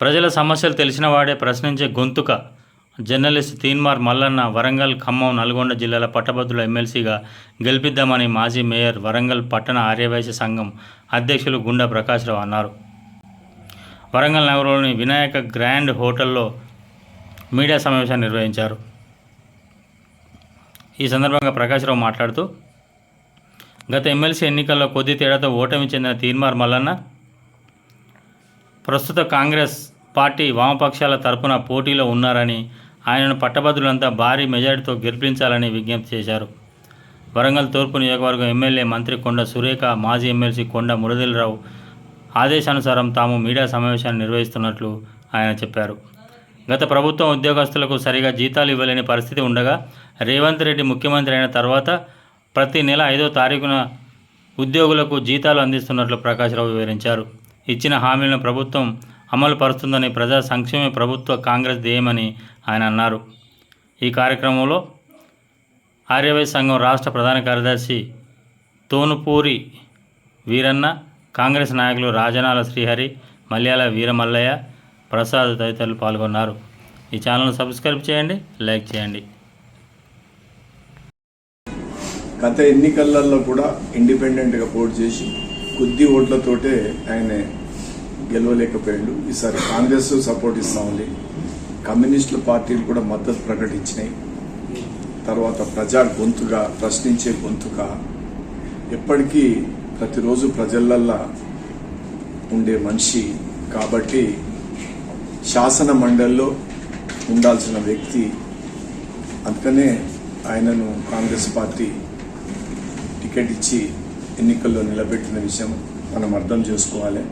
ప్రజల సమస్యలు తెలిసిన వాడే ప్రశ్నించే గొంతుక జర్నలిస్ట్ తీన్మార్ మల్లన్న వరంగల్ ఖమ్మం నల్గొండ జిల్లాల పట్టభద్రుల ఎమ్మెల్సీగా గెలిపిద్దామని మాజీ మేయర్ వరంగల్ పట్టణ ఆర్యవైశ్య సంఘం అధ్యక్షులు గుండా ప్రకాశ్రావు అన్నారు. వరంగల్ నగరంలోని వినాయక గ్రాండ్ హోటల్లో మీడియా సమావేశాన్ని నిర్వహించారు. ఈ సందర్భంగా ప్రకాశ్రావు మాట్లాడుతూ గత ఎమ్మెల్సీ ఎన్నికల్లో కొద్ది తేడాతో ఓటమి చెందిన తీన్మార్ మల్లన్న ప్రస్తుత కాంగ్రెస్ పార్టీ వామపక్షాల తరపున పోటీలో ఉన్నారని ఆయనను పట్టభద్రులంతా భారీ మెజారిటీతో గెలిపించాలని విజ్ఞప్తి చేశారు. వరంగల్ తూర్పు నియోజకవర్గం ఎమ్మెల్యే మంత్రి కొండ సురేఖ మాజీ ఎమ్మెల్సీ కొండ మురళీరావు ఆదేశానుసారం తాము మీడియా సమావేశాన్ని నిర్వహిస్తున్నట్లు ఆయన చెప్పారు. గత ప్రభుత్వం ఉద్యోగస్తులకు సరిగా జీతాలు ఇవ్వలేని పరిస్థితి ఉండగా రేవంత్ రెడ్డి ముఖ్యమంత్రి అయిన తర్వాత ప్రతి నెల ఐదో తారీఖున ఉద్యోగులకు జీతాలు అందిస్తున్నట్లు ప్రకాశ్రావు వివరించారు. ఇచ్చిన హామీలను ప్రభుత్వం అమలు పరుస్తుందని ప్రజా సంక్షేమ ప్రభుత్వ కాంగ్రెస్ ధ్యేయమని ఆయన అన్నారు. ఈ కార్యక్రమంలో ఆర్యవైశ్య సంఘం రాష్ట్ర ప్రధాన కార్యదర్శి తోనుపూరి వీరన్న కాంగ్రెస్ నాయకులు రాజనాల శ్రీహరి మల్యాల వీరమల్లయ్య ప్రసాద్ తదితరులు పాల్గొన్నారు. ఈ ఛానల్ను సబ్స్క్రైబ్ చేయండి లైక్ చేయండి. గత ఎన్నికలలో కూడా ఇండిపెండెంట్గా పోటీ చేసి కొద్ది ఓట్లతోటే ఆయన గెలవలేకపోయాడు. ఈసారి కాంగ్రెస్ సపోర్ట్ ఇస్తా ఉంది. కమ్యూనిస్టుల పార్టీలు కూడా మద్దతు ప్రకటించినాయి. తర్వాత ప్రజా గొంతుగా ప్రశ్నించే గొంతుగా ఎప్పటికీ ప్రతిరోజు ప్రజలల్లా ఉండే మనిషి కాబట్టి శాసన మండలిలో ఉండాల్సిన వ్యక్తి. అందుకనే ఆయనను కాంగ్రెస్ పార్టీ టికెట్ ఇచ్చి ఎన్నికల్లో నిలబెట్టిన విషయం మనం అర్థం చేసుకోవాలి.